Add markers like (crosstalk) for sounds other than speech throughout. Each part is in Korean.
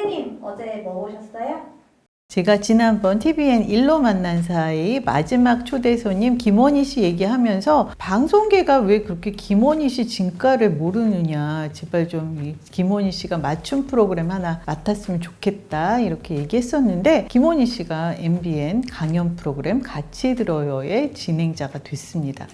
선생님, 어제 뭐 보셨어요? 제가 지난번 TVN 일로 만난 사이 마지막 초대 손님 김원희 씨 얘기하면서 방송계가 왜 그렇게 김원희 씨 진가를 모르느냐 제발 좀이 김원희 씨가 맞춤 프로그램 하나 맡았으면 좋겠다 이렇게 얘기했었는데 김원희 씨가 MBN 강연 프로그램 같이 들어요의 진행자가 됐습니다.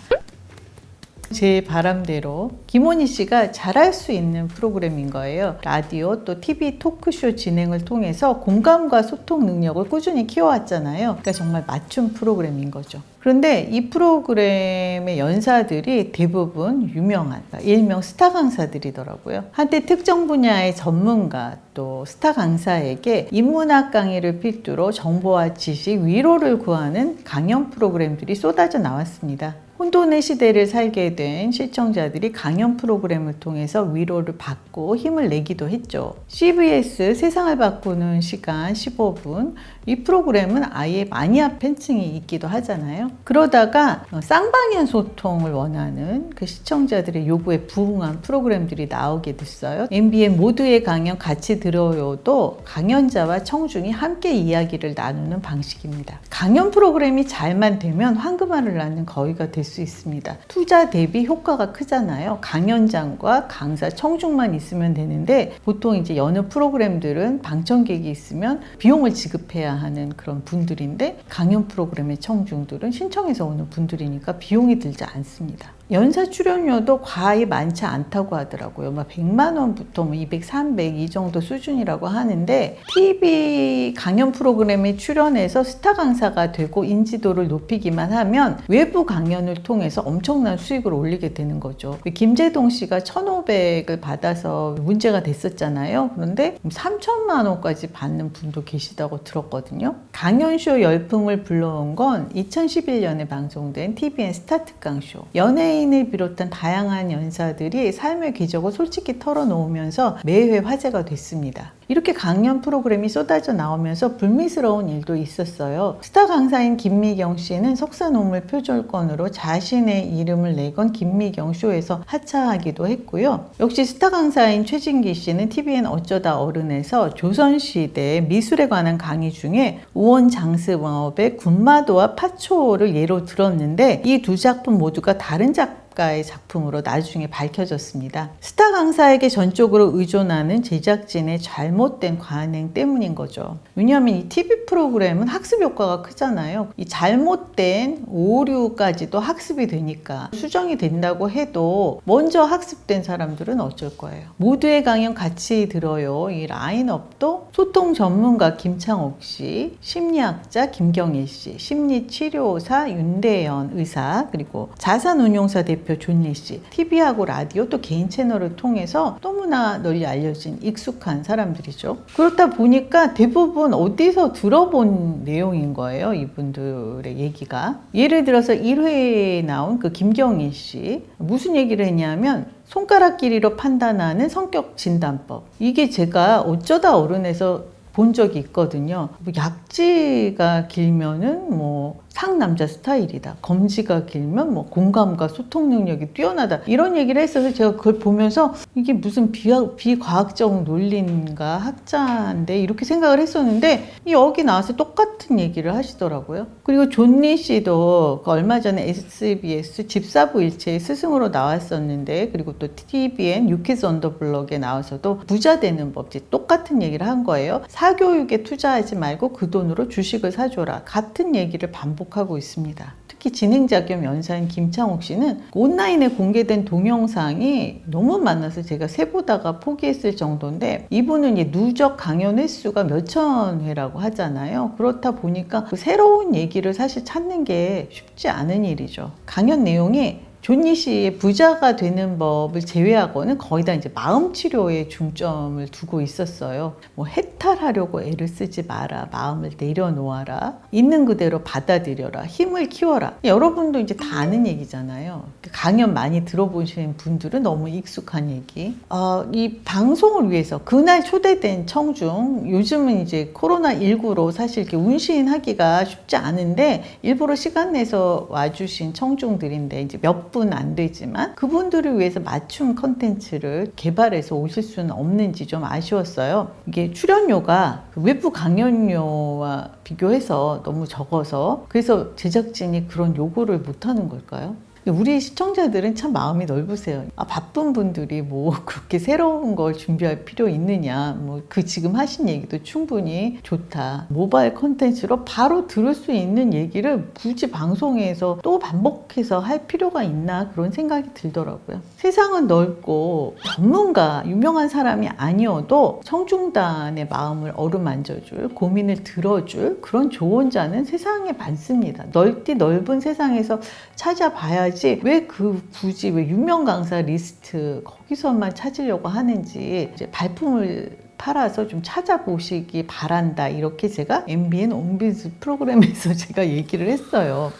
제 바람대로 김원희 씨가 잘할 수 있는 프로그램인 거예요. 라디오 또 TV 토크쇼 진행을 통해서 공감과 소통 능력을 꾸준히 키워왔잖아요. 그러니까 정말 맞춤 프로그램인 거죠. 그런데 이 프로그램의 연사들이 대부분 유명한 그러니까 일명 스타 강사들이더라고요. 한때 특정 분야의 전문가 또 스타 강사에게 인문학 강의를 필두로 정보와 지식, 위로를 구하는 강연 프로그램들이 쏟아져 나왔습니다. 혼돈의 시대를 살게 된 시청자들이 강연 프로그램을 통해서 위로를 받고 힘을 내기도 했죠. CBS 세상을 바꾸는 시간 15분. 이 프로그램은 아예 마니아 팬층이 있기도 하잖아요. 그러다가 쌍방향 소통을 원하는 그 시청자들의 요구에 부응한 프로그램들이 나오게 됐어요. MBN 모두의 강연 같이 들어요도 강연자와 청중이 함께 이야기를 나누는 방식입니다. 강연 프로그램이 잘만 되면 황금알을 낳는 거위가 될 수 있습니다. 투자 대비 효과가 크잖아요. 강연장과 강사, 청중만 있으면 되는데 보통 이제 여느 프로그램들은 방청객이 있으면 비용을 지급해야 하는 그런 분들인데 강연 프로그램의 청중들은 신 청해서 오는 분들이니까 비용이 들지 않습니다. 연사 출연료도 과히 많지 않다고 하더라고요. 막 100만 원부터 뭐 200, 300 이 정도 수준이라고 하는데 TV 강연 프로그램에 출연해서 스타 강사가 되고 인지도를 높이기만 하면 외부 강연을 통해서 엄청난 수익을 올리게 되는 거죠. 김재동 씨가 1,500을 받아서 문제가 됐었잖아요. 그런데 3천만 원까지 받는 분도 계시다고 들었거든요. 강연쇼 열풍을 불러온 건 2011년에 방송된 TVN 스타특강쇼. 연예인 을 비롯한 다양한 연사들이 삶의 기적을 솔직히 털어놓으면서 매회 화제가 됐습니다. 이렇게 강연 프로그램이 쏟아져 나오면서 불미스러운 일도 있었어요. 스타 강사인 김미경 씨는 석사 논문 표절건으로 자신의 이름을 내건 김미경 쇼에서 하차하기도 했고요. 역시 스타 강사인 최진기 씨는 TVN 어쩌다 어른에서 조선시대 미술에 관한 강의 중에 우원 장스업의 군마도와 파초를 예로 들었는데 이 두 작품 모두가 다른 작품 작가의 작품으로 나중에 밝혀졌습니다. 스타 강사에게 전적으로 의존하는 제작진의 잘못된 관행 때문인 거죠. 왜냐하면 이 TV 프로그램은 학습 효과가 크잖아요. 이 잘못된 오류까지도 학습이 되니까 수정이 된다고 해도 먼저 학습된 사람들은 어쩔 거예요. 모두의 강연 같이 들어요. 이 라인업도 소통 전문가 김창옥 씨, 심리학자 김경일 씨, 심리치료사 윤대현 의사, 그리고 자산운용사 대표 대표 존리 씨, TV하고 라디오 또 개인 채널을 통해서 너무나 널리 알려진 익숙한 사람들이죠. 그렇다 보니까 대부분 어디서 들어본 내용인 거예요. 이분들의 얘기가. 예를 들어서 1회에 나온 그 김경희 씨. 무슨 얘기를 했냐면 손가락 길이로 판단하는 성격 진단법. 이게 제가 어쩌다 어른에서 본 적이 있거든요. 뭐 약지가 길면은 뭐 상남자 스타일이다. 검지가 길면 뭐 공감과 소통 능력이 뛰어나다. 이런 얘기를 했어서 제가 그걸 보면서 이게 무슨 비하, 비과학적 논리인가 학자인데 이렇게 생각을 했었는데 여기 나와서 똑같은 얘기를 하시더라고요. 그리고 존니 씨도 그 얼마 전에 SBS 집사부 일체의 스승으로 나왔었는데 그리고 또 TVN 유키즈 언더블럭에 나와서도 부자 되는 법칙 똑같은 얘기를 한 거예요. 사교육에 투자하지 말고 그 돈으로 주식을 사줘라. 같은 얘기를 반복 반복하고 있습니다. 특히 진행자 겸 연사인 김창옥 씨는 온라인에 공개된 동영상이 너무 많아서 제가 세보다가 포기했을 정도인데 이분은 이 누적 강연 횟수가 몇천 회라고 하잖아요. 그렇다 보니까 그 새로운 얘기를 사실 찾는 게 쉽지 않은 일이죠. 강연 내용이 존니 씨의 부자가 되는 법을 제외하고는 거의 다 이제 마음 치료에 중점을 두고 있었어요. 뭐 해탈하려고 애를 쓰지 마라. 마음을 내려놓아라. 있는 그대로 받아들여라. 힘을 키워라. 여러분도 이제 다 아는 얘기잖아요. 강연 많이 들어보시는 분들은 너무 익숙한 얘기. 어, 이 방송을 위해서 그날 초대된 청중, 요즘은 이제 코로나 19로 사실 이렇게 운신하기가 쉽지 않은데 일부러 시간 내서 와주신 청중들인데 이제 몇 부은 안 되지만 그분들을 위해서 맞춤 컨텐츠를 개발해서 오실 수는 없는지 좀 아쉬웠어요. 이게 출연료가 그 외부 강연료와 비교해서 너무 적어서 그래서 제작진이 그런 요구를 못 하는 걸까요? 우리 시청자들은 참 마음이 넓으세요. 아, 바쁜 분들이 뭐 (laughs) 그렇게 새로운 걸 준비할 필요 있느냐. 뭐 그 지금 하신 얘기도 충분히 좋다. 모바일 컨텐츠로 바로 들을 수 있는 얘기를 굳이 방송에서 또 반복해서 할 필요가 있나 그런 생각이 들더라고요. 세상은 넓고 전문가, 유명한 사람이 아니어도 청중단의 마음을 어루만져줄, 고민을 들어줄 그런 조언자는 세상에 많습니다. 넓디 넓은 세상에서 찾아봐 야지 왜 그 굳이 왜 유명 강사 리스트 거기서만 찾으려고 하는지 이제 발품을 팔아서 좀 찾아보시기 바란다 이렇게 제가 MBN 온비즈 프로그램에서 (laughs) 제가 얘기를 했어요.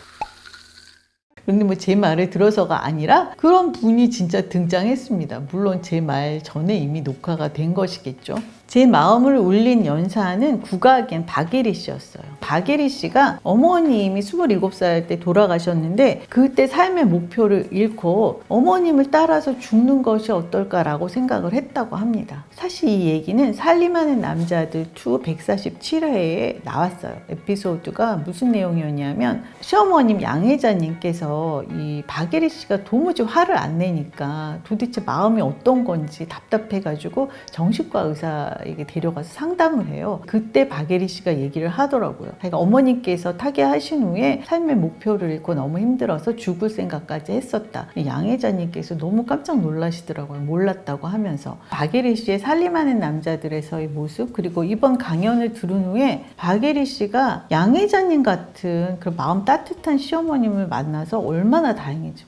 그런데 뭐 제 말을 들어서가 아니라 그런 분이 진짜 등장했습니다. 물론 제 말 전에 이미 녹화가 된 것이겠죠. 제 마음을 울린 연사는 국악인 박예리 씨였어요. 박예리 씨가 어머님이 27살 때 돌아가셨는데 그때 삶의 목표를 잃고 어머님을 따라서 죽는 것이 어떨까라고 생각을 했다고 합니다. 사실 이 얘기는 살림하는 남자들 2 147회에 나왔어요. 에피소드가 무슨 내용이었냐면 시어머님 양혜자님께서 이 박예리 씨가 도무지 화를 안 내니까 도대체 마음이 어떤 건지 답답해가지고 정신과 의사 에게 데려가서 상담을 해요. 그때 박예리 씨가 얘기를 하더라고요. 그러니까 어머니께서 타계하신 후에 삶의 목표를 잃고 너무 힘들어서 죽을 생각까지 했었다. 양혜자님께서 너무 깜짝 놀라시더라고요. 몰랐다고 하면서 박예리 씨의 살림하는 남자들에서의 모습 그리고 이번 강연을 들은 후에 박예리 씨가 양혜자님 같은 그 마음 따뜻한 시어머님을 만나서 얼마나 다행인지.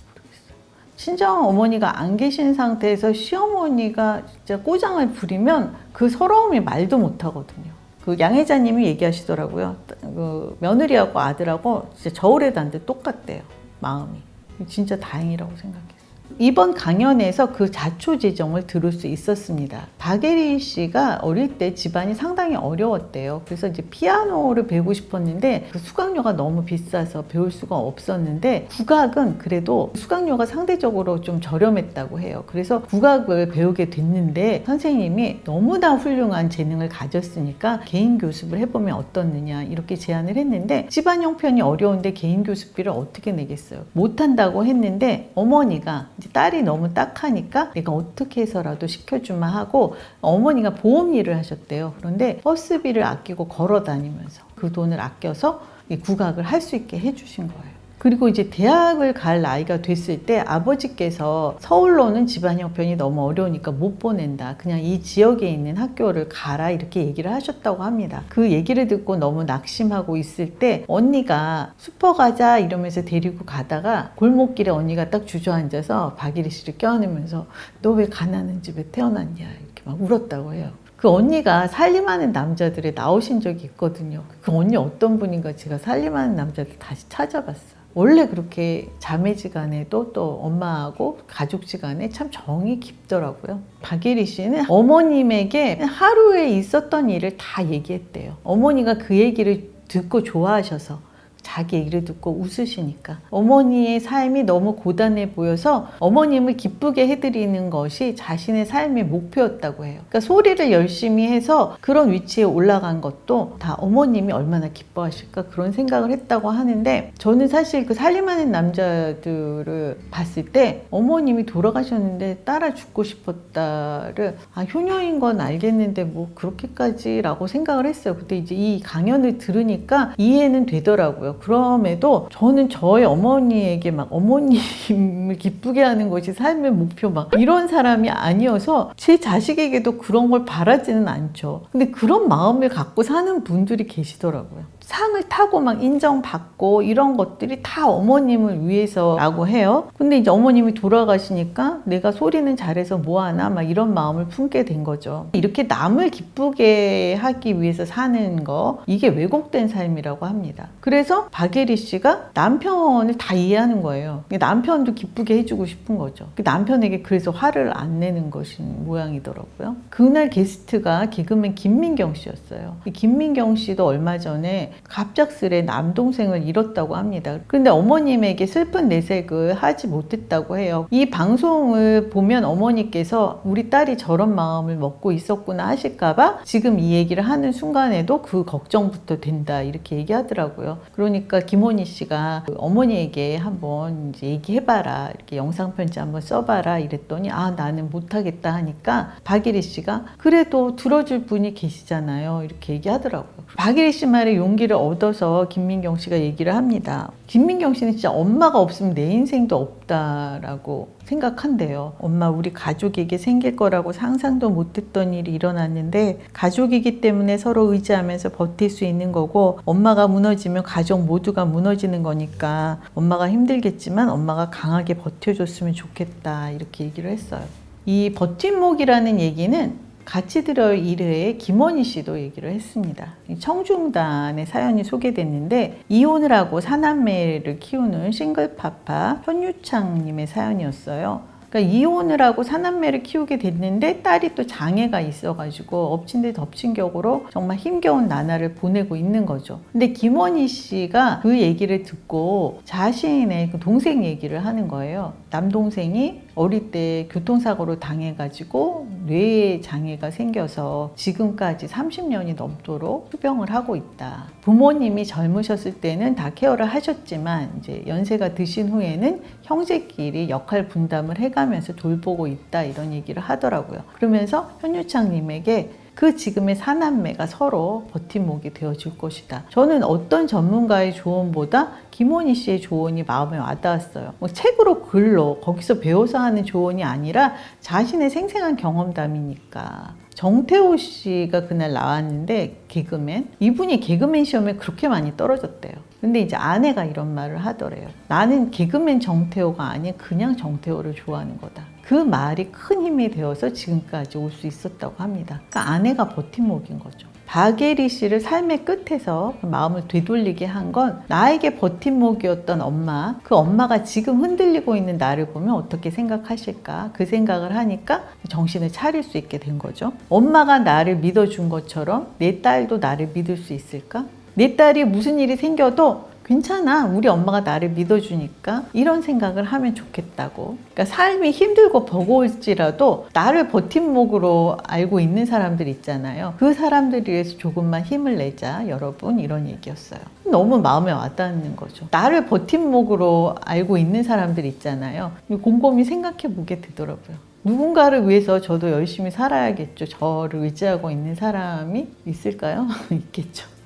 친정 어머니가 안 계신 상태에서 시어머니가 진짜 꼬장을 부리면 그 서러움이 말도 못 하거든요. 그 양혜자님이 얘기하시더라고요. 그 며느리하고 아들하고 진짜 저울에 단데 똑같대요. 마음이. 진짜 다행이라고 생각해요. 이번 강연에서 그 자초 지정을 들을 수 있었습니다. 박예리 씨가 어릴 때 집안이 상당히 어려웠대요. 그래서 이제 피아노를 배우고 싶었는데 그 수강료가 너무 비싸서 배울 수가 없었는데 국악은 그래도 수강료가 상대적으로 좀 저렴했다고 해요. 그래서 국악을 배우게 됐는데 선생님이 너무나 훌륭한 재능을 가졌으니까 개인 교습을 해보면 어떻느냐 이렇게 제안을 했는데 집안 형편이 어려운데 개인 교습비를 어떻게 내겠어요? 못한다고 했는데 어머니가 딸이 너무 딱하니까 내가 어떻게 해서라도 시켜주마 하고 어머니가 보험 일을 하셨대요. 그런데 버스비를 아끼고 걸어 다니면서 그 돈을 아껴서 이 국악을 할 수 있게 해주신 거예요. 그리고 이제 대학을 갈 나이가 됐을 때 아버지께서 서울로는 집안 형편이 너무 어려우니까 못 보낸다. 그냥 이 지역에 있는 학교를 가라. 이렇게 얘기를 하셨다고 합니다. 그 얘기를 듣고 너무 낙심하고 있을 때 언니가 슈퍼 가자 이러면서 데리고 가다가 골목길에 언니가 딱 주저앉아서 박예리 씨를 껴안으면서 너 왜 가난한 집에 태어났냐. 이렇게 막 울었다고 해요. 그 언니가 살림하는 남자들에 나오신 적이 있거든요. 그 언니 어떤 분인가 제가 살림하는 남자들 다시 찾아봤어요. 원래 그렇게 자매지간에도 또 엄마하고 가족지간에 참 정이 깊더라고요. 박예리 씨는 어머님에게 하루에 있었던 일을 다 얘기했대요. 어머니가 그 얘기를 듣고 좋아하셔서 자기 얘기를 듣고 웃으시니까 어머니의 삶이 너무 고단해 보여서 어머님을 기쁘게 해드리는 것이 자신의 삶의 목표였다고 해요. 그러니까 소리를 열심히 해서 그런 위치에 올라간 것도 다 어머님이 얼마나 기뻐하실까 그런 생각을 했다고 하는데 저는 사실 그 살림하는 남자들을 봤을 때 어머님이 돌아가셨는데 따라 죽고 싶었다를 아 효녀인 건 알겠는데 뭐 그렇게까지라고 생각을 했어요. 근데 이제 이 강연을 들으니까 이해는 되더라고요. 그럼에도 저는 저의 어머니에게 막 어머님을 기쁘게 하는 것이 삶의 목표 막 이런 사람이 아니어서 제 자식에게도 그런 걸 바라지는 않죠. 근데 그런 마음을 갖고 사는 분들이 계시더라고요. 상을 타고 막 인정받고 이런 것들이 다 어머님을 위해서라고 해요. 근데 이제 어머님이 돌아가시니까 내가 소리는 잘해서 뭐하나 막 이런 마음을 품게 된 거죠. 이렇게 남을 기쁘게 하기 위해서 사는 거 이게 왜곡된 삶이라고 합니다. 그래서 박예리 씨가 남편을 다 이해하는 거예요. 남편도 기쁘게 해주고 싶은 거죠. 남편에게 그래서 화를 안 내는 것인 모양이더라고요. 그날 게스트가 개그맨 김민경 씨였어요. 이 김민경 씨도 얼마 전에 갑작스레 남동생을 잃었다고 합니다. 그런데 어머님에게 슬픈 내색을 하지 못했다고 해요. 이 방송을 보면 어머니께서 우리 딸이 저런 마음을 먹고 있었구나 하실까봐 지금 이 얘기를 하는 순간에도 그 걱정부터 된다 이렇게 얘기하더라고요. 그러니까 김원희 씨가 그 어머니에게 한번 이제 얘기해봐라 이렇게 영상 편지 한번 써봐라 이랬더니 아 나는 못하겠다 하니까 박예리 씨가 그래도 들어줄 분이 계시잖아요 이렇게 얘기하더라고요. 박예리 씨 말에 용기 를 얻어서 김민경 씨가 얘기를 합니다. 김민경 씨는 진짜 엄마가 없으면 내 인생도 없다라고 생각한대요. 엄마 우리 가족에게 생길 거라고 상상도 못했던 일이 일어났는데 가족이기 때문에 서로 의지하면서 버틸 수 있는 거고 엄마가 무너지면 가족 모두가 무너지는 거니까 엄마가 힘들겠지만 엄마가 강하게 버텨줬으면 좋겠다 이렇게 얘기를 했어요. 이 버팀목이라는 얘기는 같이 들어요 1회에 김원희 씨도 얘기를 했습니다. 이 청중단의 사연이 소개됐는데 이혼을 하고 사남매를 키우는 싱글파파 현유창님의 사연이었어요. 그러니까 이혼을 하고 사남매를 키우게 됐는데 딸이 또 장애가 있어가지고 엎친 데 덮친 격으로 정말 힘겨운 나날을 보내고 있는 거죠. 근데 김원희 씨가 그 얘기를 듣고 자신의 그 동생 얘기를 하는 거예요. 남동생이 어릴 때 교통사고로 당해가지고 뇌에 장애가 생겨서 지금까지 30년이 넘도록 투병을 하고 있다. 부모님이 젊으셨을 때는 다 케어를 하셨지만 이제 연세가 드신 후에는 형제끼리 역할 분담을 해가면서 돌보고 있다 이런 얘기를 하더라고요. 그러면서 현유창 님에게 그 지금의 사남매가 서로 버팀목이 되어줄 것이다. 저는 어떤 전문가의 조언보다 김원희 씨의 조언이 마음에 와닿았어요. 뭐 책으로 글로 거기서 배워서 하는 조언이 아니라 자신의 생생한 경험담이니까. 정태호 씨가 그날 나왔는데 개그맨 이분이 개그맨 시험에 그렇게 많이 떨어졌대요. 근데 이제 아내가 이런 말을 하더래요. 나는 개그맨 정태호가 아닌 그냥 정태호를 좋아하는 거다. 그 말이 큰 힘이 되어서 지금까지 올 수 있었다고 합니다. 그러니까 아내가 버팀목인 거죠. 박예리 씨를 삶의 끝에서 그 마음을 되돌리게 한 건 나에게 버팀목이었던 엄마, 그 엄마가 지금 흔들리고 있는 나를 보면 어떻게 생각하실까? 그 생각을 하니까 정신을 차릴 수 있게 된 거죠. 엄마가 나를 믿어준 것처럼 내 딸도 나를 믿을 수 있을까? 내 딸이 무슨 일이 생겨도 괜찮아. 우리 엄마가 나를 믿어주니까 이런 생각을 하면 좋겠다고. 그러니까 삶이 힘들고 버거울지라도 나를 버팀목으로 알고 있는 사람들 있잖아요. 그 사람들 위해서 조금만 힘을 내자, 여러분. 이런 얘기였어요. 너무 마음에 와닿는 거죠. 나를 버팀목으로 알고 있는 사람들 있잖아요. 곰곰이 생각해 보게 되더라고요. 누군가를 위해서 저도 열심히 살아야겠죠. 저를 의지하고 있는 사람이 있을까요? (laughs) 있겠죠.